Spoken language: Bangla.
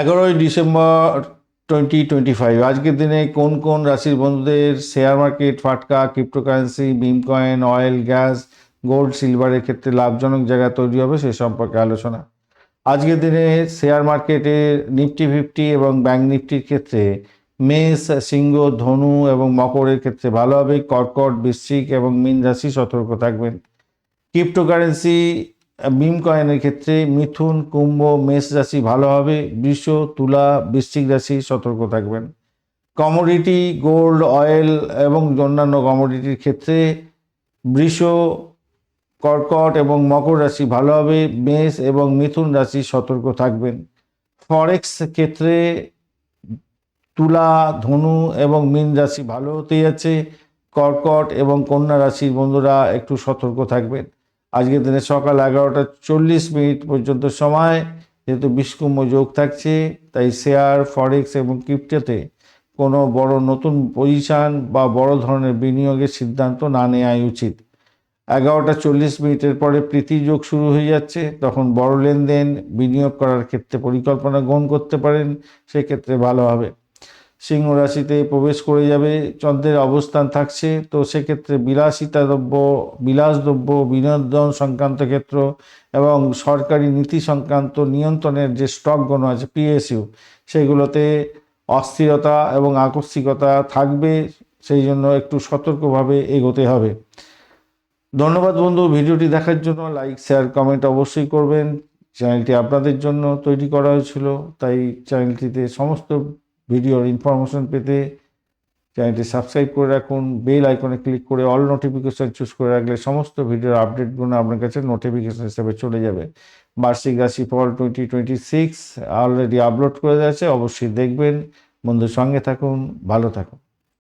এগারোই ডিসেম্বর টোয়েন্টি টোয়েন্টি ফাইভ আজকের দিনে কোন কোন রাশির বন্ধুদের শেয়ার মার্কেট ফাটকা cryptocurrency beam coin oil gas gold সিলভারের ক্ষেত্রে লাভজনক জায়গা তৈরি হবে সে সম্পর্কে আলোচনা। আজকের দিনে শেয়ার মার্কেটে নিফটি ফিফটি এবং ব্যাংক নিফটির ক্ষেত্রে মেষ, সিংহ, ধনু এবং মকরের ক্ষেত্রে ভালো হবে। কর্কট, বৃশ্চিক এবং মীন রাশি সতর্ক থাকবেন। ক্রিপ্টোকারেন্সি বিম কয়েনের ক্ষেত্রে মিথুন, কুম্ভ, মেষ রাশি ভালো হবে। বৃষ, তুলা, বৃশ্চিক রাশি সতর্ক থাকবেন। কমোডিটি, গোল্ড, অয়েল এবং অন্যান্য কমোডিটির ক্ষেত্রে বৃষ, কর্কট এবং মকর রাশি ভালো হবে। মেষ এবং মিথুন রাশি সতর্ক থাকবেন। ফরেক্স ক্ষেত্রে তুলা, ধনু এবং মীন রাশি ভালো হতে যাচ্ছে। কর্কট এবং কন্যা রাশির বন্ধুরা একটু সতর্ক থাকবেন। আজকের দিনে সকাল এগারোটা চল্লিশ মিনিট পর্যন্ত সময়, যেহেতু বিষ্কুম্ভ যোগ থাকছে, তাই শেয়ার, ফরেক্স এবং ক্রিপ্টোতে কোনো বড় নতুন পজিশান বা বড় ধরনের বিনিয়োগের সিদ্ধান্ত না নেওয়াই উচিত। এগারোটা চল্লিশ মিনিটের পরে প্রীতি যোগ শুরু হয়ে যাচ্ছে, তখন বড় লেনদেন বিনিয়োগ করার ক্ষেত্রে পরিকল্পনা গ্রহণ করতে পারেন, সেক্ষেত্রে ভালো হবে। সিংহ রাশিতে প্রবেশ করে যাবে, চন্দ্রের অবস্থান থাকছে, তো সেক্ষেত্রে বিলাসিতা দ্রব্য বিলাসদ্রব্য বিনোদন সংক্রান্ত ক্ষেত্র এবং সরকারি নীতি সংক্রান্ত নিয়ন্ত্রণের যে স্টকগুলো আছে, পিএসইউ, সেগুলোতে অস্থিরতা এবং আকস্মিকতা থাকবে, সেই জন্য একটু সতর্কভাবে এগোতে হবে। ধন্যবাদ বন্ধু ভিডিওটি দেখার জন্য। লাইক, শেয়ার, কমেন্ট অবশ্যই করবেন। চ্যানেলটি আপনাদের জন্য তৈরি করা হয়েছিল, তাই চ্যানেলটিতে সমস্ত ভিডিওর ইনফরমেশন পেতে চ্যানেলটি সাবস্ক্রাইব করে রাখুন বেল আইকনে ক্লিক করে অল নোটিফিকেশান চুজ করে রাখলে সমস্ত ভিডিওর আপডেটগুলো আপনার কাছে নোটিফিকেশান হিসেবে চলে যাবে। বার্ষিক রাশিফল twenty twenty six already upload করে আছে, অবশ্যই দেখবেন। বন্ধুর সঙ্গে থাকুন, ভালো থাকুন।